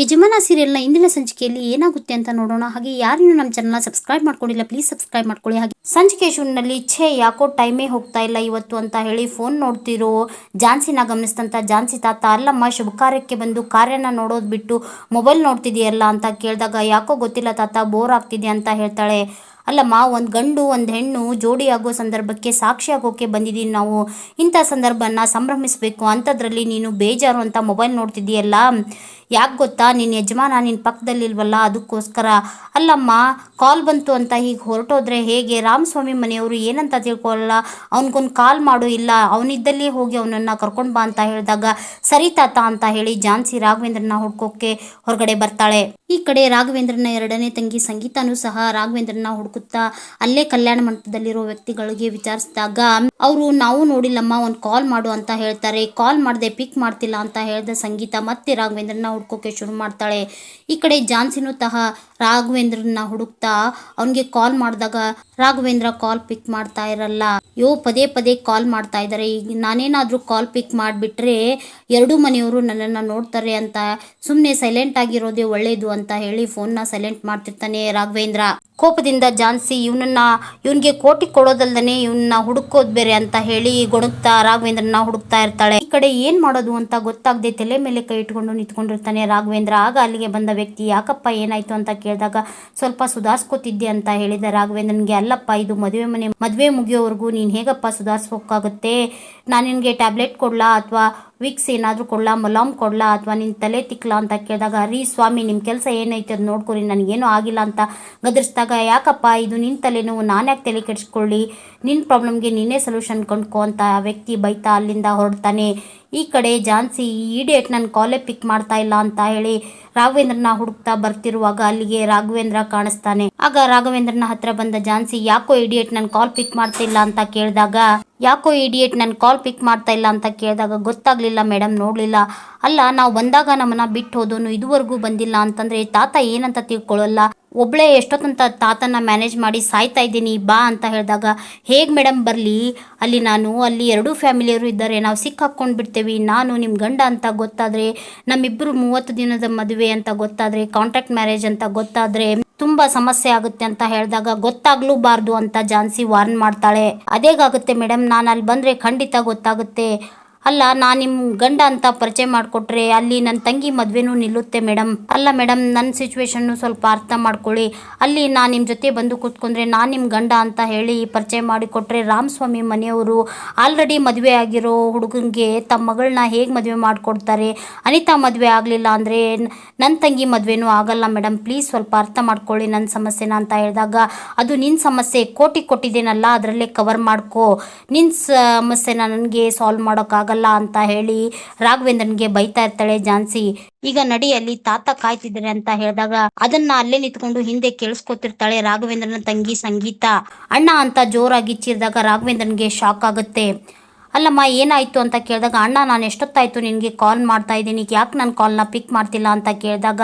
ಯಜಮಾನ ಸೀರಿಯಲ್ನ ಇಂದಿನ ಸಂಚಿಕೆಯಲ್ಲಿ ಏನಾಗುತ್ತೆ ಅಂತ ನೋಡೋಣ. ಹಾಗೆ ಯಾರು ನಮ್ಮ ಚಾನಲ್ನ ಸಬ್ಸ್ಕ್ರೈಬ್ ಮಾಡ್ಕೊಂಡಿಲ್ಲ ಪ್ಲೀಸ್ ಸಬ್ಸ್ಕ್ರೈಬ್ ಮಾಡ್ಕೊಳ್ಳಿ. ಹಾಗೆ ಸಂಚಿಕೆ ಶೂನ್ನಲ್ಲಿ ಛೇ, ಯಾಕೋ ಟೈಮೇ ಹೋಗ್ತಾ ಇಲ್ಲ ಇವತ್ತು ಅಂತ ಹೇಳಿ ಫೋನ್ ನೋಡ್ತಿರೋ ಜಾನ್ಸಿನ ಗಮನಿಸಿದಂಥ ಜಾನ್ಸಿ ತಾತ, ಅಲ್ಲಮ್ಮ ಶುಭ ಕಾರ್ಯಕ್ಕೆ ಬಂದು ಕಾರ್ಯನ ನೋಡೋದು ಬಿಟ್ಟು ಮೊಬೈಲ್ ನೋಡ್ತಿದೆಯಲ್ಲ ಅಂತ ಕೇಳಿದಾಗ, ಯಾಕೋ ಗೊತ್ತಿಲ್ಲ ತಾತ ಬೋರ್ ಆಗ್ತಿದೆ ಅಂತ ಹೇಳ್ತಾಳೆ. ಅಲ್ಲಮ್ಮ, ಒಂದು ಗಂಡು, ಒಂದು ಹೆಣ್ಣು ಜೋಡಿ ಆಗೋ ಸಂದರ್ಭಕ್ಕೆ ಸಾಕ್ಷಿ ಬಂದಿದ್ದೀನಿ ನಾವು. ಇಂಥ ಸಂದರ್ಭನ ಸಂಭ್ರಮಿಸಬೇಕು. ಅಂಥದ್ರಲ್ಲಿ ನೀನು ಬೇಜಾರು ಅಂತ ಮೊಬೈಲ್ ನೋಡ್ತಿದ್ದೀಯಲ್ಲ? ಯಾಕೆ ಗೊತ್ತಾ? ನಿನ್ನ ಯಜಮಾನ ನಿನ್ನ ಪಕ್ಕದಲ್ಲಿಲ್ವಲ್ಲ? ಅದಕ್ಕೋಸ್ಕರ. ಅಲ್ಲಮ್ಮ, ಕಾಲ್ ಬಂತು ಅಂತ ಹೀಗೆ ಹೊರಟೋದ್ರೆ ಹೇಗೆ? ರಾಮಸ್ವಾಮಿ ಮನೆಯವರು ಏನಂತ ತಿಳ್ಕೊಳ್ಳಲ್ಲ ಅವನಿಗೊಂದು ಕಾಲ್ ಮಾಡು, ಇಲ್ಲ. ಅವನಿದ್ದಲ್ಲಿ ಹೋಗಿ ಅವನನ್ನು ಕರ್ಕೊಂಡು ಬಾ ಅಂತ ಹೇಳಿದಾಗ, ಸರಿ ತಾತ ಅಂತ ಹೇಳಿ ಜಾನ್ಸಿ ರಾಘವೇಂದ್ರನ ಹುಡ್ಕೋಕೆ ಹೊರಗಡೆ ಬರ್ತಾಳೆ. ಈ ಕಡೆ ರಾಘವೇಂದ್ರನ ಎರಡನೇ ತಂಗಿ ಸಂಗೀತನೂ ಸಹ ರಾಘವೇಂದ್ರನ ಹುಡುಕುತ್ತಾ ಅಲ್ಲೇ ಕಲ್ಯಾಣ ಮಂಟಪದಲ್ಲಿರೋ ವ್ಯಕ್ತಿಗಳಿಗೆ ವಿಚಾರಿಸಿದಾಗ, ಅವರು, ನಾವು ನೋಡಿಲ್ಲಮ್ಮ, ಒಂದು ಕಾಲ್ ಮಾಡು ಅಂತ ಹೇಳ್ತಾರೆ. ಕಾಲ್ ಮಾಡದೆ ಪಿಕ್ ಮಾಡ್ತಿಲ್ಲ ಅಂತ ಹೇಳಿದ ಸಂಗೀತ ಮತ್ತೆ ರಾಘವೇಂದ್ರನ ಹುಡ್ಕೋಕೆ ಶುರು ಮಾಡ್ತಾಳೆ. ಈ ಕಡೆ ಜಾನ್ಸಿನೂ ಸಹ ರಾಘವೇಂದ್ರನ ಹುಡುಕ್ತಾ ಅವನಿಗೆ ಕಾಲ್ ಮಾಡಿದಾಗ ರಾಘವೇಂದ್ರ ಕಾಲ್ ಪಿಕ್ ಮಾಡ್ತಾ ಇರಲ್ಲ. ಯೋ, ಪದೇ ಪದೇ ಕಾಲ್ ಮಾಡ್ತಾ ಇದ್ದಾರೆ ಈಗ ನಾನೇನಾದರೂ ಕಾಲ್ ಪಿಕ್ ಮಾಡಿಬಿಟ್ರೆ ಎರಡು ಮನೆಯವರು ನನ್ನನ್ನು ನೋಡ್ತಾರೆ ಅಂತ ಸುಮ್ಮನೆ ಸೈಲೆಂಟ್ ಆಗಿರೋದೇ ಒಳ್ಳೇದು ಅಂತ ಹೇಳಿ ಫೋನ್ನ ಸೈಲೆಂಟ್ ಮಾಡ್ತಿರ್ತಾನೆ ರಾಘವೇಂದ್ರ. ಕೋಪದಿಂದ ಜಾನ್ಸಿ ಇವನನ್ನ, ಇವನಿಗೆ ಕೋಟಿ ಕೊಡೋದಲ್ದನೆ ಇವನ್ನ ಹುಡುಕೋದ್ ಬೇರೆ ಅಂತ ಹೇಳಿ ಗೊಣಗ್ತಾ ರಾಘವೇಂದ್ರನ ಹುಡುಕ್ತಾ ಇರ್ತಾಳೆ. ಈ ಕಡೆ ಏನ್ ಮಾಡೋದು ಅಂತ ಗೊತ್ತಾಗದೆ ತಲೆ ಮೇಲೆ ಕೈ ಇಟ್ಕೊಂಡು ನಿಂತ್ಕೊಂಡಿರ್ತಾನೆ ರಾಘವೇಂದ್ರ. ಆಗ ಅಲ್ಲಿಗೆ ಬಂದ ವ್ಯಕ್ತಿ, ಯಾಕಪ್ಪ ಏನಾಯ್ತು ಅಂತ ಕೇಳಿದಾಗ, ಸ್ವಲ್ಪ ಸುಧಾರಿಸ್ಕೋತಿದ್ದೆ ಅಂತ ಹೇಳಿದ ರಾಘವೇಂದ್ರನ್ಗೆ ಅಲ್ಲಪ್ಪ, ಇದು ಮದುವೆ ಮನೆ, ಮದುವೆ ಮುಗಿಯೋವರೆಗೂ ನೀನು ಹೇಗಪ್ಪ ಸುಧಾರಿಸ್ಬೇಕಾಗುತ್ತೆ ನಾನು ನಿನಗೆ ಟ್ಯಾಬ್ಲೆಟ್ ಕೊಡಲಾ ಅಥವಾ ವಿಕ್ಸ್ ಏನಾದರೂ ಕೊಡ್ಲಾ? ಮಲಾಮ್ ಕೊಡ್ಲಾ ಅಥವಾ ನಿನ್ನ ತಲೆ ತಿಕ್ಲಾ ಅಂತ ಕೇಳಿದಾಗ ಹರಿ ಸ್ವಾಮಿ ನಿಮ್ಮ ಕೆಲಸ ಏನೈತೆ ಅದು ನೋಡ್ಕೊರಿ, ನನಗೇನು ಆಗಿಲ್ಲ ಅಂತ ಗದರಿಸಿದಾಗ, ಯಾಕಪ್ಪ, ಇದು ನಿನ್ನ ತಲೆನೋವು ನಾನು ಯಾಕೆ ತಲೆ ಕೆಡಿಸ್ಕೊಳ್ಳಿ? ನಿನ್ನ ಪ್ರಾಬ್ಲಮ್ಗೆ ನೀನೇ ಸೊಲ್ಯೂಷನ್ ಕೊಂಡ್ಕೊ ಅಂತ ಆ ವ್ಯಕ್ತಿ ಬೈತಾ ಅಲ್ಲಿಂದ ಹೊರಡ್ತಾನೆ. ಈ ಕಡೆ ಜಾನ್ಸಿ ಈ ಡೇಟ್ ನನ್ನ ಕಾಲೇ ಪಿಕ್ ಮಾಡ್ತಾ ಇಲ್ಲ ಅಂತ ಹೇಳಿ ರಾಘವೇಂದ್ರನ ಹುಡುಕ್ತಾ ಬರ್ತಿರುವಾಗ ಅಲ್ಲಿಗೆ ರಾಘವೇಂದ್ರ ಕಾಣಿಸ್ತಾನೆ. ಆಗ ರಾಘವೇಂದ್ರನ ಹತ್ರ ಬಂದ ಜಾನ್ಸಿ ಯಾಕೋ ಇಡಿಯೇಟ್ ನನ್ನ ಕಾಲ್ ಪಿಕ್ ಮಾಡ್ತಿಲ್ಲ? ಅಂತ ಕೇಳಿದಾಗ ಯಾಕೋ ಇಡಿಯೇಟ್ ನನ್ನ ಕಾಲ್ ಪಿಕ್ ಮಾಡ್ತಾ ಇಲ್ಲ ಅಂತ ಕೇಳಿದಾಗ ಗೊತ್ತಾಗ್ಲಿಲ್ಲ ಮೇಡಮ್ ನೋಡ್ಲಿಲ್ಲ. ಅಲ್ಲ, ನಾವು ಬಂದಾಗ ನಮ್ಮನ್ನ ಬಿಟ್ಟು ಹೋದೋನು ಇದುವರೆಗೂ ಬಂದಿಲ್ಲ ಅಂತಂದ್ರೆ ತಾತ ಏನಂತ ತಿಳ್ಕೊಳ್ಳಲ್ಲ. ಒಬ್ಳೆ ಎಷ್ಟೊತ್ತಂತ ತಾತನ ಮ್ಯಾನೇಜ್ ಮಾಡಿ ಸಾಯ್ತಾ ಇದ್ದೀನಿ, ಬಾ ಅಂತ ಹೇಳಿದಾಗ, ಹೇಗೆ ಮೇಡಮ್ ಬರಲಿ? ಅಲ್ಲಿ ನಾನು, ಅಲ್ಲಿ ಎರಡೂ ಫ್ಯಾಮಿಲಿಯವರು ಇದ್ದಾರೆ, ನಾವು ಸಿಕ್ಕಾಕೊಂಡು ಬಿಡ್ತೇವೆ, ನಾನು ನಿಮ್ಮ ಗಂಡ ಅಂತ ಗೊತ್ತಾದರೆ ನಮ್ಮಿಬ್ಬರು ಮೂವತ್ತು ದಿನದ ಮದುವೆ ಅಂತ ಗೊತ್ತಾದರೆ ಕಾಂಟ್ರಾಕ್ಟ್ ಮ್ಯಾರೇಜ್ ಅಂತ ಗೊತ್ತಾದರೆ ತುಂಬ ಸಮಸ್ಯೆ ಆಗುತ್ತೆ ಅಂತ ಹೇಳಿದಾಗ, ಗೊತ್ತಾಗ್ಲೂಬಾರ್ದು ಅಂತ ಜಾನ್ಸಿ ವಾರ್ನ್ ಮಾಡ್ತಾಳೆ. ಅದೇಗಾಗುತ್ತೆ ಮೇಡಮ್ ನಾನು ಅಲ್ಲಿ ಬಂದರೆ ಖಂಡಿತ ಗೊತ್ತಾಗುತ್ತೆ. ಅಲ್ಲ, ನಾನು ನಿಮ್ಮ ಗಂಡ ಅಂತ ಪರಿಚಯ ಮಾಡಿಕೊಟ್ರೆ ಅಲ್ಲಿ ನನ್ನ ತಂಗಿ ಮದುವೆನೂ ನಿಲ್ಲುತ್ತೆ ಮೇಡಮ್ ಅಲ್ಲ ಮೇಡಮ್ ನನ್ನ ಸಿಚುವೇಶನ್ನು ಸ್ವಲ್ಪ ಅರ್ಥ ಮಾಡ್ಕೊಳ್ಳಿ. ಅಲ್ಲಿ ನಾನು ನಿಮ್ಮ ಜೊತೆ ಬಂದು ಕೂತ್ಕೊಂಡ್ರೆ ನಾನು ನಿಮ್ಮ ಗಂಡ ಅಂತ ಹೇಳಿ ಪರಿಚಯ ಮಾಡಿಕೊಟ್ರೆ ರಾಮಸ್ವಾಮಿ ಮನೆಯವರು ಆಲ್ರೆಡಿ ಮದುವೆ ಆಗಿರೋ ಹುಡುಗನಿಗೆ ತಮ್ಮ ಮಗಳನ್ನ ಹೇಗೆ ಮದುವೆ ಮಾಡಿಕೊಡ್ತಾರೆ? ಅನಿತಾ ಮದುವೆ ಆಗಲಿಲ್ಲ ಅಂದರೆ ನನ್ನ ತಂಗಿ ಮದುವೆನೂ ಆಗಲ್ಲ ಮೇಡಮ್ ಪ್ಲೀಸ್ ಸ್ವಲ್ಪ ಅರ್ಥ ಮಾಡ್ಕೊಳ್ಳಿ ನನ್ನ ಸಮಸ್ಯೆನ ಅಂತ ಹೇಳಿದಾಗ. ಅದು ನಿನ್ನ ಸಮಸ್ಯೆ, ಕೋಟಿ ಕೊಟ್ಟಿದ್ದೇನಲ್ಲ, ಅದರಲ್ಲೇ ಕವರ್ ಮಾಡ್ಕೋ. ನಿನ್ನ ಸಮಸ್ಯೆನ ನನಗೆ ಸಾಲ್ವ್ ಮಾಡೋಕ್ಕಾಗಲ್ಲ ಅಂತ ಹೇಳಿ ರಾಘವೇಂದ್ರನ್ಗೆ ಬೈತಾ ಇರ್ತಾಳೆ ಜಾನ್ಸಿ ಈಗ ನಡಿಯಲ್ಲಿ ತಾತ ಕಾಯ್ತಿದ್ರೆ ಅಂತ ಹೇಳಿದಾಗ ಅದನ್ನ ಅಲ್ಲೇ ನಿಂತ್ಕೊಂಡು ಹಿಂದೆ ಕೇಳಿಸ್ಕೊತಿರ್ತಾಳೆ ರಾಘವೇಂದ್ರನ ತಂಗಿ ಸಂಗೀತ. ಅಣ್ಣ ಅಂತ ಜೋರಾಗಿ ಚೀರಿದಾಗ ರಾಘವೇಂದ್ರನ್ಗೆ ಶಾಕ್ ಆಗುತ್ತೆ. ಅಲ್ಲಮ್ಮ, ಏನಾಯಿತು ಅಂತ ಕೇಳಿದಾಗ, ಅಣ್ಣ, ನಾನು ಎಷ್ಟೊತ್ತಾಯಿತು ನಿನಗೆ ಕಾಲ್ ಮಾಡ್ತಾ ಇದ್ದೀನಿ ಯಾಕೆ ನಾನು ಕಾಲ್ನ ಪಿಕ್ ಮಾಡ್ತಿಲ್ಲ? ಅಂತ ಕೇಳಿದಾಗ,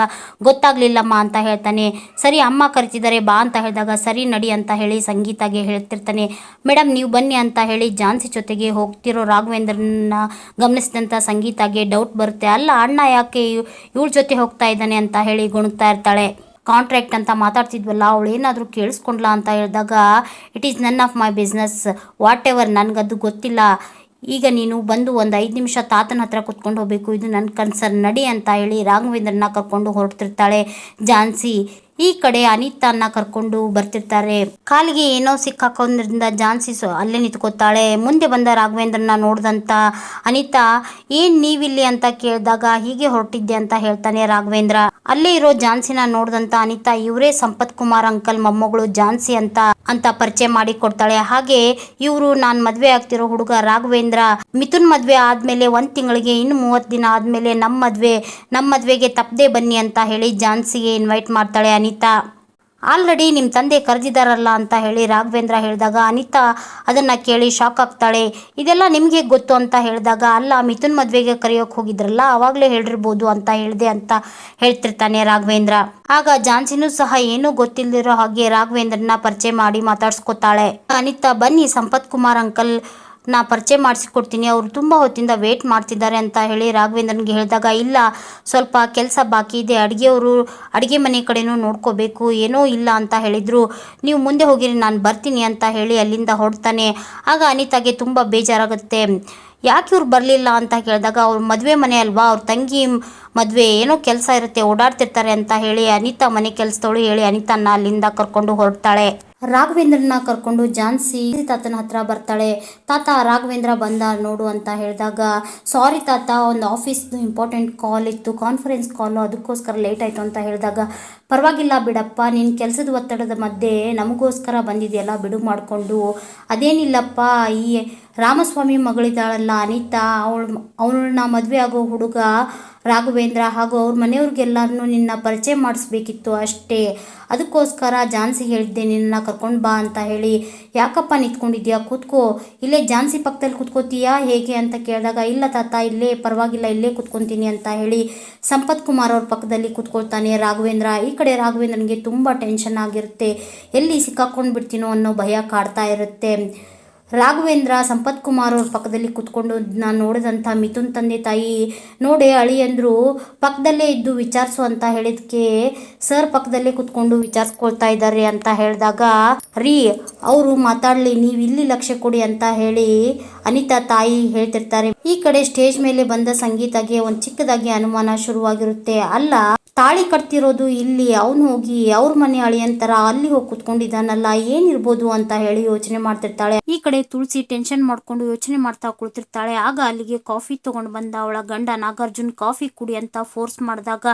ಗೊತ್ತಾಗ್ಲಿಲ್ಲಮ್ಮ ಅಂತ ಹೇಳ್ತಾನೆ. ಸರಿ, ಅಮ್ಮ ಕರಿತಿದ್ದಾರೆ, ಬಾ ಅಂತ ಹೇಳಿದಾಗ, ಸರಿ, ನಡಿ ಅಂತ ಹೇಳಿ ಸಂಗೀತಾಗೆ ಹೇಳ್ತಿರ್ತಾನೆ. ಮೇಡಮ್ ನೀವು ಬನ್ನಿ ಅಂತ ಹೇಳಿ ಜಾನ್ಸಿ ಜೊತೆಗೆ ಹೋಗ್ತಿರೋ ರಾಘವೇಂದ್ರನ ಗಮನಿಸಿದಂಥ ಸಂಗೀತಾಗೆ ಡೌಟ್ ಬರುತ್ತೆ. ಅಲ್ಲ, ಅಣ್ಣ, ಯಾಕೆ ಇವಳ ಜೊತೆ ಹೋಗ್ತಾ ಇದ್ದಾನೆ ಅಂತ ಹೇಳಿ ಗುಣಗ್ತಾ ಇರ್ತಾಳೆ. ಕಾಂಟ್ರಾಕ್ಟ್ ಅಂತ ಮಾತಾಡ್ತಿದ್ವಲ್ಲ, ಅವಳು ಏನಾದರೂ ಕೇಳಿಸ್ಕೊಂಡ್ಲಾ ಅಂತ ಹೇಳಿದಾಗ, it is none of my business, whatever ನನಗದು ಗೊತ್ತಿಲ್ಲ. ಈಗ ನೀನು ಬಂದು ಒಂದು ಐದು ನಿಮಿಷ ತಾತನ ಹತ್ರ ಕುತ್ಕೊಂಡು ಹೋಗಬೇಕು. ಇದು ನನ್ನ ಕನ್ಸರ್ನ್ ನಡಿ ಅಂತ ಹೇಳಿ ರಾಘವೇಂದ್ರನ ಕರ್ಕೊಂಡು ಹೊರಡ್ತಿರ್ತಾಳೆ ಜಾನ್ಸಿ. ಈ ಕಡೆ ಅನಿತಾನ ಕರ್ಕೊಂಡು ಬರ್ತಿರ್ತಾರೆ. ಕಾಲಿಗೆ ಏನೋ ಸಿಕ್ಕಾಕೋದ್ರಿಂದ ಜಾನ್ಸಿ ಅಲ್ಲೇ ನಿಂತ್ಕೋತಾಳೆ ಮುಂದೆ ಬಂದ ರಾಘವೇಂದ್ರನ ನೋಡ್ದಂತ ಅನಿತಾ, ಏನ್ ನೀವಿಲ್ಲಿ ಅಂತ ಕೇಳಿದಾಗ ಹೀಗೆ ಹೊರಟಿದ್ದೆ ಅಂತ ಹೇಳ್ತಾನೆ ರಾಘವೇಂದ್ರ. ಅಲ್ಲೇ ಇರೋ ಜಾನ್ಸಿನ ನೋಡ್ದಂತ ಅನಿತಾ, ಇವರೇ ಸಂಪತ್ ಕುಮಾರ್ ಅಂಕಲ್ ಮೊಮ್ಮಗಳು ಜಾನ್ಸಿ ಅಂತ ಅಂತ ಪರಿಚಯ ಮಾಡಿ ಕೊಡ್ತಾಳೆ. ಹಾಗೆ ಇವರು ನಾನ್ ಮದ್ವೆ ಆಗ್ತಿರೋ ಹುಡುಗ ರಾಘವೇಂದ್ರ. ಮಿಥುನ್ ಮದ್ವೆ ಆದ್ಮೇಲೆ ಒಂದ್ ತಿಂಗಳಿಗೆ ಇನ್ನು ಮೂವತ್ತು ದಿನ ಆದ್ಮೇಲೆ ನಮ್ಮ ಮದ್ವೆ ನಮ್ಮ ಮದ್ವೆಗೆ ತಪ್ಪದೆ ಬನ್ನಿ ಅಂತ ಹೇಳಿ ಜಾನ್ಸಿಗೆ ಇನ್ವೈಟ್ ಮಾಡ್ತಾಳೆ ಅನಿತಾ. ಆಲ್ರೆಡಿ ನಿಮ್ಮ ತಂದೆ ಕರೆದಿದ್ದಾರಲ್ಲ ಅಂತ ಹೇಳಿ ರಾಘವೇಂದ್ರ ಹೇಳಿದಾಗ, ಅನಿತಾ, ಅದನ್ನು ಕೇಳಿ ಶಾಕ್ ಆಗ್ತಾಳೆ. ಇದೆಲ್ಲ ನಿಮಗೆ ಗೊತ್ತು ಅಂತ ಹೇಳಿದಾಗ, ಅಲ್ಲ, ಮಿಥುನ್ ಮದುವೆಗೆ ಕರೆಯೋಕೆ ಹೋಗಿದ್ರಲ್ಲ ಆವಾಗಲೇ ಹೇಳಿರ್ಬೋದು ಅಂತ ಹೇಳಿದೆ ಅಂತ ಹೇಳ್ತಿರ್ತಾನೆ ರಾಘವೇಂದ್ರ. ಆಗ ಜಾನ್ಸಿನೂ ಸಹ ಏನೂ ಗೊತ್ತಿಲ್ಲದಿರೋ ಹಾಗೆ ರಾಘವೇಂದ್ರನ ಪರಿಚಯ ಮಾಡಿ ಮಾತಾಡ್ಸ್ಕೊತಾಳೆ. ಅನಿತಾ, ಬನ್ನಿ, ಸಂಪತ್ ಕುಮಾರ್ ಅಂಕಲ್ ನಾ ಪರಿಚಯ ಮಾಡಿಸಿಕೊಡ್ತೀನಿ. ಅವರು ತುಂಬ ಹೊತ್ತಿಂದ ವೇಟ್ ಮಾಡ್ತಿದ್ದಾರೆ ಅಂತ ಹೇಳಿ ರಾಘವೇಂದ್ರನಿಗೆ ಹೇಳಿದಾಗ, ಇಲ್ಲ, ಸ್ವಲ್ಪ ಕೆಲಸ ಬಾಕಿ ಇದೆ, ಅಡುಗೆಯವರು, ಅಡುಗೆ ಮನೆ ಕಡೆನೂ ನೋಡ್ಕೋಬೇಕು, ಏನೋ ಇಲ್ಲ ಅಂತ ಹೇಳಿದರು. ನೀವು ಮುಂದೆ ಹೋಗಿರಿ, ನಾನು ಬರ್ತೀನಿ ಅಂತ ಹೇಳಿ ಅಲ್ಲಿಂದ ಹೊರಡ್ತಾನೆ. ಆಗ ಅನಿತಾಗೆ ತುಂಬ ಬೇಜಾರಾಗುತ್ತೆ. ಯಾಕೆ ಇವ್ರು ಬರಲಿಲ್ಲ ಅಂತ ಕೇಳಿದಾಗ, ಅವ್ರ ಮದುವೆ ಮನೆ ಅಲ್ವಾ, ಅವ್ರ ತಂಗಿ ಮದುವೆ ಏನೋ ಕೆಲಸ ಇರುತ್ತೆ, ಓಡಾಡ್ತಿರ್ತಾರೆ ಅಂತ ಹೇಳಿ ಅನಿತಾ ಮನೆ ಕೆಲಸದವಳು ಹೇಳಿ ಅನಿತಾನ ಅಲ್ಲಿಂದ ಕರ್ಕೊಂಡು ಹೊರಡ್ತಾಳೆ. ರಾಘವೇಂದ್ರನ ಕರ್ಕೊಂಡು ಜಾನ್ಸಿ ತಾತನ ಹತ್ರ ಬರ್ತಾಳೆ. ತಾತ, ರಾಘವೇಂದ್ರ ಬಂದ ನೋಡು ಅಂತ ಹೇಳಿದಾಗ, ಸಾರಿ ತಾತ, ಒಂದು ಆಫೀಸ್ದು ಇಂಪಾರ್ಟೆಂಟ್ ಕಾಲ್ ಇತ್ತು, ಕಾನ್ಫರೆನ್ಸ್ ಕಾಲು, ಅದಕ್ಕೋಸ್ಕರ ಲೇಟ್ ಆಯಿತು ಅಂತ ಹೇಳಿದಾಗ, ಪರವಾಗಿಲ್ಲ ಬಿಡಪ್ಪ ನಿನ್ನ ಕೆಲಸದ ಒತ್ತಡದ ಮಧ್ಯೆ ನಮಗೋಸ್ಕರ ಬಂದಿದೆಯಲ್ಲ, ಬಿಡು ಮಾಡಿಕೊಂಡು. ಅದೇನಿಲ್ಲಪ್ಪ, ಈ ರಾಮಸ್ವಾಮಿ ಮಗಳಿದ್ದಾಳಲ್ಲ ಅನಿತಾ, ಅವಳು, ಅವಳನ್ನ ಮದುವೆ ಆಗೋ ಹುಡುಗ ರಾಘವೇಂದ್ರ ಹಾಗೂ ಅವ್ರ ಮನೆಯವ್ರಿಗೆಲ್ಲರನ್ನೂ ನಿನ್ನ ಪರಿಚಯ ಮಾಡಿಸ್ಬೇಕಿತ್ತು ಅಷ್ಟೇ. ಅದಕ್ಕೋಸ್ಕರ ಝಾನ್ಸಿ ಹೇಳಿದ್ದೆ ನಿನ್ನ ಕರ್ಕೊಂಡು ಬಾ ಅಂತ ಹೇಳಿ. ಯಾಕಪ್ಪ ನಿಂತ್ಕೊಂಡಿದ್ಯಾ? ಕೂತ್ಕೋ. ಇಲ್ಲೇ ಝಾನ್ಸಿ ಪಕ್ಕದಲ್ಲಿ ಕೂತ್ಕೋತೀಯಾ? ಹೇಗೆ ಅಂತ ಕೇಳಿದಾಗ, ಇಲ್ಲ ತಾತ, ಇಲ್ಲೇ, ಪರವಾಗಿಲ್ಲ, ಇಲ್ಲೇ ಕೂತ್ಕೊತೀನಿ ಅಂತ ಹೇಳಿ ಸಂಪತ್ ಕುಮಾರ್ ಅವ್ರ ಪಕ್ಕದಲ್ಲಿ ಕೂತ್ಕೊಳ್ತಾನೆ. ರಾಘವೇಂದ್ರ, ಈ ಕಡೆ ರಾಘವೇಂದ್ರನಿಗೆ ತುಂಬ ಟೆನ್ಷನ್ ಆಗಿರುತ್ತೆ. ಎಲ್ಲಿ ಸಿಕ್ಕಾಕೊಂಡು ಬಿಡ್ತೀನೋ ಅನ್ನೋ ಭಯ ಕಾಡ್ತಾ ಇರುತ್ತೆ. ರಾಘವೇಂದ್ರ ಸಂಪತ್ ಕುಮಾರ್ ಅವ್ರ ಪಕ್ಕದಲ್ಲಿ ಕೂತ್ಕೊಂಡು ನಾನು ನೋಡಿದಂಥ ಮಿಥುನ್ ತಂದೆ ತಾಯಿ, ನೋಡಿ ಅಳಿಯಂದ್ರು ಪಕ್ಕದಲ್ಲೇ ಇದ್ದು ವಿಚಾರಿಸು ಅಂತ ಹೇಳಿದಕ್ಕೆ ಸರ್ ಪಕ್ಕದಲ್ಲೇ ಕೂತ್ಕೊಂಡು ವಿಚಾರಿಸ್ಕೊಳ್ತಾ ಇದ್ದಾರೆ ಅಂತ ಹೇಳಿದಾಗ, ರೀ, ಅವರು ಮಾತಾಡಲಿ, ನೀವು ಇಲ್ಲಿ ಲಕ್ಷ್ಯ ಕೊಡಿ ಅಂತ ಹೇಳಿ ಅನಿತಾ ತಾಯಿ ಹೇಳ್ತಿರ್ತಾರೆ. ಈ ಕಡೆ ಸ್ಟೇಜ್ ಮೇಲೆ ಬಂದ ಸಂಗೀತಗೆ ಒಂದು ಚಿಕ್ಕದಾಗಿ ಅನುಮಾನ ಶುರುವಾಗಿರುತ್ತೆ. ಅಲ್ಲ ತಾಳಿ ಕಟ್ತಿರೋದು ಇಲ್ಲಿ, ಅವನು ಹೋಗಿ ಅವ್ರ ಮನೆ ಅಳಿಯಂತರ ಅಲ್ಲಿ ಹೋಗಿ ಕುತ್ಕೊಂಡಿದ್ದಾನಲ್ಲ, ಏನಿರ್ಬೋದು ಅಂತ ಹೇಳಿ ಯೋಚನೆ ಮಾಡ್ತಿರ್ತಾಳೆ. ಈ ಕಡೆ ತುಳಸಿ ಟೆನ್ಷನ್ ಮಾಡ್ಕೊಂಡು ಯೋಚನೆ ಮಾಡ್ತಾ ಕುಳಿತಿರ್ತಾಳೆ. ಆಗ ಅಲ್ಲಿಗೆ ಕಾಫಿ ತಗೊಂಡು ಬಂದ ಅವಳ ಗಂಡ ನಾಗಾರ್ಜುನ್ ಕಾಫಿ ಕುಡಿ ಅಂತ ಫೋರ್ಸ್ ಮಾಡಿದಾಗ,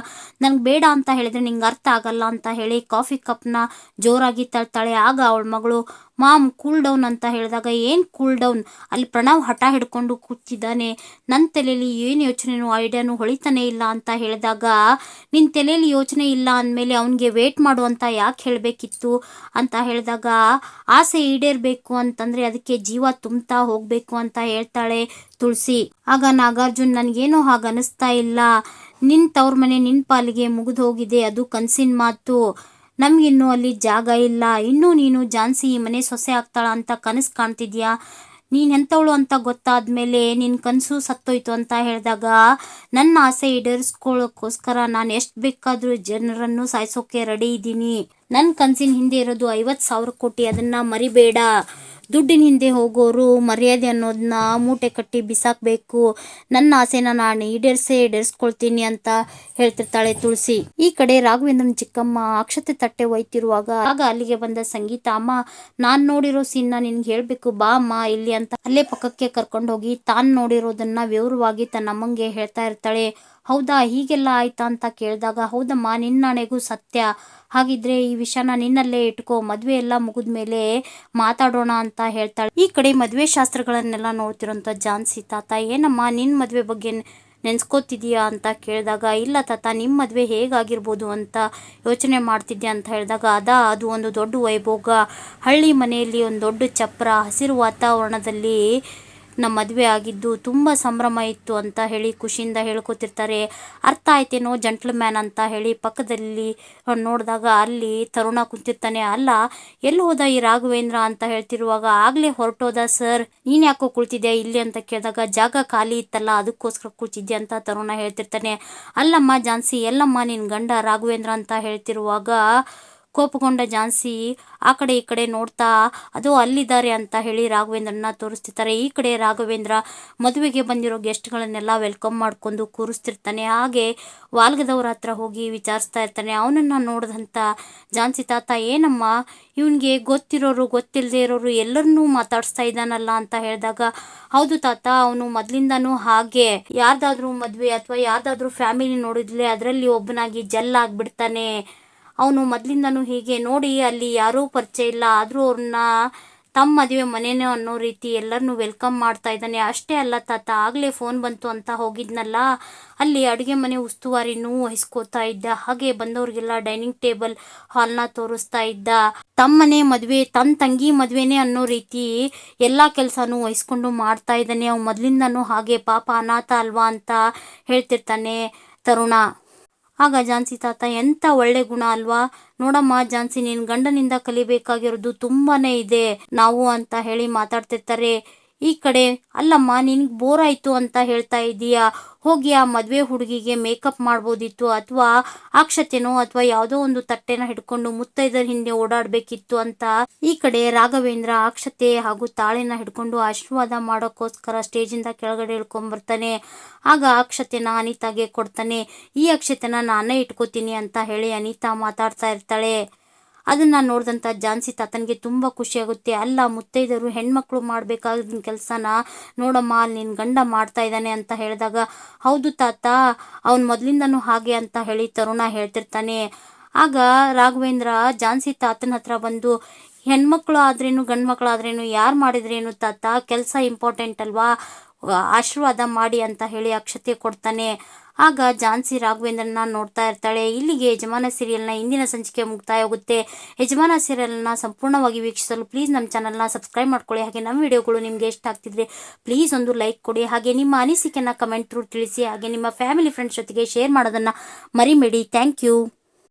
ನಂಗೆ ಬೇಡ ಅಂತ ಹೇಳಿದ್ರೆ ನಿಂಗೆ ಅರ್ಥ ಆಗಲ್ಲ ಅಂತ ಹೇಳಿ ಕಾಫಿ ಕಪ್ನ ಜೋರಾಗಿ ತಳ್ತಾಳೆ. ಆಗ ಅವಳ ಮಗಳು ಮಾಮ್ ಕೂಲ್ ಡೌನ್ ಅಂತ ಹೇಳಿದಾಗ ಏನು ಕೂಲ್ ಡೌನ್ ಅಲ್ಲಿ ಪ್ರಣವ್ ಹಠ ಹಿಡ್ಕೊಂಡು ಕೂತಿದ್ದಾನೆ. ನನ್ನ ತಲೆಯಲ್ಲಿ ಏನು ಯೋಚನೆನೂ ಐಡಿಯಾನು ಹೊಳಿತಾನೆ ಇಲ್ಲ ಅಂತ ಹೇಳಿದಾಗ ನಿನ್ನ ತಲೆಯಲ್ಲಿ ಯೋಚನೆ ಇಲ್ಲ ಅಂದಮೇಲೆ ಅವನಿಗೆ ವೇಟ್ ಮಾಡು ಅಂತ ಯಾಕೆ ಹೇಳಬೇಕಿತ್ತು ಅಂತ ಹೇಳಿದಾಗ, ಆಸೆ ಈಡೇರಬೇಕು ಅಂತಂದರೆ ಅದಕ್ಕೆ ಜೀವ ತುಂಬ್ತಾ ಹೋಗಬೇಕು ಅಂತ ಹೇಳ್ತಾಳೆ ತುಳಸಿ. ಆಗ ನಾಗಾರ್ಜುನ್, ನನಗೇನೋ ಹಾಗೆ ಅನಿಸ್ತಾ ಇಲ್ಲ. ನಿನ್ನ ತವ್ರ ಮನೆ ನಿನ್ನ ಪಾಲಿಗೆ ಮುಗಿದು ಹೋಗಿದೆ. ಅದು ಕನಸಿನ ಮಾತು. ನಮಗಿನ್ನೂ ಅಲ್ಲಿ ಜಾಗ ಇಲ್ಲ. ಇನ್ನೂ ನೀನು ಜಾನ್ಸಿ ಮನೆ ಸೊಸೆ ಆಗ್ತಾಳ ಅಂತ ಕನಸು ಕಾಣ್ತಿದ್ಯಾ? ನೀನು ಎಂಥವಳು ಅಂತ ಗೊತ್ತಾದ್ಮೇಲೆ ನಿನ್ನ ಕನಸು ಸತ್ತೋಯ್ತು ಅಂತ ಹೇಳಿದಾಗ ನನ್ನ ಆಸೆ ಈಡೇರಿಸ್ಕೊಳ್ಳೋಕ್ಕೋಸ್ಕರ ನಾನು ಎಷ್ಟು ಬೇಕಾದರೂ ಜನರನ್ನು ಸಾಯಿಸೋಕೆ ರೆಡಿ ಇದ್ದೀನಿ. ನನ್ನ ಕನಸಿನ ಹಿಂದೆ ಇರೋದು ಐವತ್ತು ಸಾವಿರ ಕೋಟಿ. ಅದನ್ನು ಮರಿಬೇಡ. ದುಡ್ಡಿನ ಹಿಂದೆ ಹೋಗೋರು, ಮರ್ಯಾದೆ ಅನ್ನೋದನ್ನ ಮೂಟೆ ಕಟ್ಟಿ ಬಿಸಾಕಬೇಕು. ನನ್ನ ಆಸೆನ ನಾನು ಈಡೇರಿಸೇ ಈಡೇರಿಸ್ಕೊಳ್ತೀನಿ ಅಂತ ಹೇಳ್ತಿರ್ತಾಳೆ ತುಳಸಿ. ಈ ಕಡೆ ರಾಘವೇಂದ್ರನ ಚಿಕ್ಕಮ್ಮ ಅಕ್ಷತೆ ತಟ್ಟೆ ಒಯ್ತಿರುವಾಗ, ಆಗ ಅಲ್ಲಿಗೆ ಬಂದ ಸಂಗೀತ, ಅಮ್ಮ, ನಾನು ನೋಡಿರೋ ಸೀನ್ನ ನಿನ್ಗೆ ಹೇಳಬೇಕು, ಬಾ ಅಮ್ಮ ಇಲ್ಲಿ ಅಂತ ಅಲ್ಲೇ ಪಕ್ಕಕ್ಕೆ ಕರ್ಕೊಂಡು ಹೋಗಿ ತಾನು ನೋಡಿರೋದನ್ನ ವಿವರವಾಗಿ ತನ್ನ ಅಮ್ಮಂಗೆ ಹೇಳ್ತಾ ಇರ್ತಾಳೆ. ಹೌದಾ, ಹೀಗೆಲ್ಲ ಆಯ್ತಾ ಅಂತ ಕೇಳಿದಾಗ, ಹೌದಮ್ಮ, ನಿನ್ನಣೆಗೂ ಸತ್ಯ. ಹಾಗಿದ್ರೆ ಈ ವಿಷಯನ ನಿನ್ನಲ್ಲೇ ಇಟ್ಕೋ, ಮದುವೆ ಎಲ್ಲ ಮುಗಿದ ಮೇಲೆ ಮಾತಾಡೋಣ ಅಂತ ಹೇಳ್ತಾಳೆ. ಈ ಕಡೆ ಮದುವೆ ಶಾಸ್ತ್ರಗಳನ್ನೆಲ್ಲ ನೋಡ್ತಿರೋಂಥ ಜಾನ್ಸಿ ತಾತ, ಏನಮ್ಮ ನಿನ್ನ ಮದುವೆ ಬಗ್ಗೆ ನೆನ್ಸ್ಕೋತಿದೀಯಾ ಅಂತ ಕೇಳಿದಾಗ, ಇಲ್ಲ ತಾತ ನಿಮ್ಮ ಮದುವೆ ಹೇಗಾಗಿರ್ಬೋದು ಅಂತ ಯೋಚನೆ ಮಾಡ್ತಿದ್ದೆ ಅಂತ ಹೇಳಿದಾಗ, ಅದ, ಅದು ಒಂದು ದೊಡ್ಡ ವೈಭೋಗ. ಹಳ್ಳಿ ಮನೆಯಲ್ಲಿ ಒಂದು ದೊಡ್ಡ ಚಪ್ರ, ಹಸಿರು ವಾತಾವರಣದಲ್ಲಿ ನಮ್ಮ ಮದುವೆ ಆಗಿದ್ದು ತುಂಬ ಸಂಭ್ರಮ ಇತ್ತು ಅಂತ ಹೇಳಿ ಖುಷಿಯಿಂದ ಹೇಳ್ಕೊತಿರ್ತಾರೆ. ಅರ್ಥ ಆಯ್ತೇನೋ ಜಂಟ್ಲ್ಮ್ಯಾನ್ ಅಂತ ಹೇಳಿ ಪಕ್ಕದಲ್ಲಿ ನೋಡಿದಾಗ ಅಲ್ಲಿ ತರುಣ ಕುಂತಿರ್ತಾನೆ. ಅಲ್ಲ, ಎಲ್ಲಿ ಹೋದ ಈ ರಾಘವೇಂದ್ರ ಅಂತ ಹೇಳ್ತಿರುವಾಗ ಆಗಲೇ ಹೊರಟೋದ, ಸರ್, ನೀನು ಯಾಕೋ ಇಲ್ಲಿ? ಅಂತ ಕೇಳಿದಾಗ, ಜಾಗ ಖಾಲಿ ಇತ್ತಲ್ಲ, ಅದಕ್ಕೋಸ್ಕರ ಕುಳ್ತಿದ್ದೆ ಅಂತ ತರುಣ ಹೇಳ್ತಿರ್ತಾನೆ. ಅಲ್ಲಮ್ಮ ಜಾನ್ಸಿ, ಎಲ್ಲಮ್ಮ ನಿನ್ನ ಗಂಡ ರಾಘವೇಂದ್ರ ಅಂತ ಹೇಳ್ತಿರುವಾಗ ಕೋಪಗೊಂಡ ಝಾನ್ಸಿ ಆ ಕಡೆ ಈ ಕಡೆ ನೋಡ್ತಾ, ಅದು ಅಲ್ಲಿದ್ದಾರೆ ಅಂತ ಹೇಳಿ ರಾಘವೇಂದ್ರನ ತೋರಿಸ್ತಿರ್ತಾರೆ. ಈ ಕಡೆ ರಾಘವೇಂದ್ರ ಮದುವೆಗೆ ಬಂದಿರೋ ಗೆಸ್ಟ್ಗಳನ್ನೆಲ್ಲ ವೆಲ್ಕಮ್ ಮಾಡ್ಕೊಂಡು ಕೂರಿಸ್ತಿರ್ತಾನೆ. ಹಾಗೆ ವಾಲ್ಗದವ್ರ ಹತ್ರ ಹೋಗಿ ವಿಚಾರಿಸ್ತಾ ಇರ್ತಾನೆ. ಅವನನ್ನು ನೋಡಿದಂಥ ಝಾನ್ಸಿ ತಾತ, ಏನಮ್ಮ, ಇವನಿಗೆ ಗೊತ್ತಿರೋರು ಗೊತ್ತಿಲ್ಲದೆ ಇರೋರು ಎಲ್ಲರನ್ನೂ ಮಾತಾಡಿಸ್ತಾ ಇದ್ದಾನಲ್ಲ ಅಂತ ಹೇಳಿದಾಗ, ಹೌದು ತಾತ, ಅವನು ಮೊದಲಿಂದನೂ ಹಾಗೆ. ಯಾರ್ದಾದ್ರೂ ಮದುವೆ ಅಥವಾ ಯಾರ್ದಾದ್ರೂ ಫ್ಯಾಮಿಲಿ ನೋಡಿದ್ಲೆ ಅದರಲ್ಲಿ ಒಬ್ಬನಾಗಿ ಜಲ್ ಆಗ್ಬಿಡ್ತಾನೆ. ಅವನು ಮೊದಲಿಂದನೂ ಹೀಗೆ ನೋಡಿ ಅಲ್ಲಿ ಯಾರೂ ಪರಿಚಯ ಇಲ್ಲ. ಆದರೂ ಅವ್ರನ್ನ ತಮ್ಮ ಮದುವೆ ಮನೇನೋ ಅನ್ನೋ ರೀತಿ ಎಲ್ಲರನ್ನೂ ವೆಲ್ಕಮ್ ಮಾಡ್ತಾ ಇದ್ದಾನೆ. ಅಷ್ಟೇ ಅಲ್ಲ ತಾತ, ಆಗಲೇ ಫೋನ್ ಬಂತು ಅಂತ ಹೋಗಿದ್ನಲ್ಲ. ಅಲ್ಲಿ ಅಡುಗೆ ಮನೆ ಉಸ್ತುವಾರಿನೂ ವಹಿಸ್ಕೋತಾ ಇದ್ದ. ಹಾಗೆ ಬಂದವ್ರಿಗೆಲ್ಲ ಡೈನಿಂಗ್ ಟೇಬಲ್ ಹಾಲ್ನ ತೋರಿಸ್ತಾ ಇದ್ದ. ತಮ್ಮನೆ ಮದುವೆ ತನ್ನ ತಂಗಿ ಮದುವೆನೇ ಅನ್ನೋ ರೀತಿ ಎಲ್ಲ ಕೆಲಸನೂ ವಹಿಸ್ಕೊಂಡು ಮಾಡ್ತಾ ಇದ್ದಾನೆ. ಅವ್ನು ಮೊದಲಿಂದನೂ ಹಾಗೆ ಪಾಪ ಅನಾಥ ಅಲ್ವಾ ಅಂತ ಹೇಳ್ತಿರ್ತಾನೆ ತರುಣ. ಆಗ ಝಾನ್ಸಿ ತಾತ ಎಂಥ ಒಳ್ಳೆ ಗುಣ ಅಲ್ವಾ? ನೋಡಮ್ಮ ಝಾನ್ಸಿ ನಿನ್ನ ಗಂಡನಿಂದ ಕಲಿಬೇಕಾಗಿರೋದು ತುಂಬಾನೇ ಇದೆ. ನಾವು ಅಂತ ಹೇಳಿ ಮಾತಾಡ್ತಿರ್ತಾರೆ. ಈ ಕಡೆ, ಅಲ್ಲಮ್ಮ, ನಿನಗೆ ಬೋರ್ ಆಯಿತು ಅಂತ ಹೇಳ್ತಾ ಇದ್ದೀಯಾ? ಹೋಗಿ ಆ ಮದುವೆ ಹುಡುಗಿಗೆ ಮೇಕಪ್ ಮಾಡ್ಬೋದಿತ್ತು ಅಥವಾ ಅಕ್ಷತೆನೋ ಅಥವಾ ಯಾವುದೋ ಒಂದು ತಟ್ಟೆನ ಹಿಡ್ಕೊಂಡು ಮುತ್ತೈದರ ಹಿಂದೆ ಓಡಾಡಬೇಕಿತ್ತು ಅಂತ? ಈ ಕಡೆ ರಾಘವೇಂದ್ರ ಅಕ್ಷತೆ ಹಾಗೂ ತಾಳಿನ ಹಿಡ್ಕೊಂಡು ಆಶೀರ್ವಾದ ಮಾಡೋಕ್ಕೋಸ್ಕರ ಸ್ಟೇಜಿಂದ ಕೆಳಗಡೆ ಇಳ್ಕೊಂಬರ್ತಾನೆ. ಆಗ ಅಕ್ಷತೆನ ಅನಿತಾಗೆ ಕೊಡ್ತಾನೆ. ಈ ಅಕ್ಷತೆನ ನಾನೇ ಇಟ್ಕೋತೀನಿ ಅಂತ ಹೇಳಿ ಅನಿತಾ ಮಾತಾಡ್ತಾ ಇರ್ತಾಳೆ. ಅದನ್ನ ನೋಡಿದಂಥ ಜಾನ್ಸಿ ತಾತನಿಗೆ ತುಂಬ ಖುಷಿಯಾಗುತ್ತೆ ಅಲ್ಲ ಮುತ್ತೈದರು ಹೆಣ್ಮಕ್ಳು ಮಾಡಬೇಕಾದ ಕೆಲಸನ ನೋಡಮ್ಮ, ಅಲ್ಲಿ ನಿನ್ನ ಗಂಡ ಮಾಡ್ತಾ ಇದ್ದಾನೆ ಅಂತ ಹೇಳಿದಾಗ, ಹೌದು ತಾತ, ಅವ್ನು ಮೊದಲಿಂದನೂ ಹಾಗೆ ಅಂತ ಹೇಳಿ ತರುಣ ಹೇಳ್ತಿರ್ತಾನೆ. ಆಗ ರಾಘವೇಂದ್ರ ಜಾನ್ಸಿ ತಾತನ ಹತ್ರ ಬಂದು, ಹೆಣ್ಮಕ್ಳು ಆದ್ರೇನು, ಗಂಡ್ಮಕ್ಳು ಆದ್ರೇನು, ಯಾರು ಮಾಡಿದ್ರೇನು ತಾತ, ಕೆಲಸ ಇಂಪಾರ್ಟೆಂಟ್ ಅಲ್ವಾ? ಆಶೀರ್ವಾದ ಮಾಡಿ ಅಂತ ಹೇಳಿ ಅಕ್ಷತೆ ಕೊಡ್ತಾನೆ. ಆಗ ಝಾನ್ಸಿ ರಾಘವೇಂದ್ರನ ನೋಡ್ತಾ ಇರ್ತಾಳೆ. ಇಲ್ಲಿಗೆ ಯಜಮಾನ ಸೀರಿಯಲ್ನ ಇಂದಿನ ಸಂಚಿಕೆ ಮುಕ್ತಾಯ ಆಗುತ್ತೆ ಯಜಮಾನ ಸೀರಿಯಲ್ನ ಸಂಪೂರ್ಣವಾಗಿ ವೀಕ್ಷಿಸಲು ಪ್ಲೀಸ್ ನಮ್ಮ ಚಾನಲ್ನ ಸಬ್ಸ್ಕ್ರೈಬ್ ಮಾಡ್ಕೊಳ್ಳಿ. ಹಾಗೆ ನಮ್ಮ ವಿಡಿಯೋಗಳು ನಿಮಗೆ ಇಷ್ಟ ಆಗ್ತಿದ್ರೆ ಪ್ಲೀಸ್ ಒಂದು ಲೈಕ್ ಕೊಡಿ. ಹಾಗೆ ನಿಮ್ಮ ಅನಿಸಿಕೆನ ಕಮೆಂಟ್ ಥ್ರೂ ತಿಳಿಸಿ. ಹಾಗೆ ನಿಮ್ಮ ಫ್ಯಾಮಿಲಿ ಫ್ರೆಂಡ್ಸ್ ಜೊತೆಗೆ ಶೇರ್ ಮಾಡೋದನ್ನು ಮರಿಬೇಡಿ. Thank you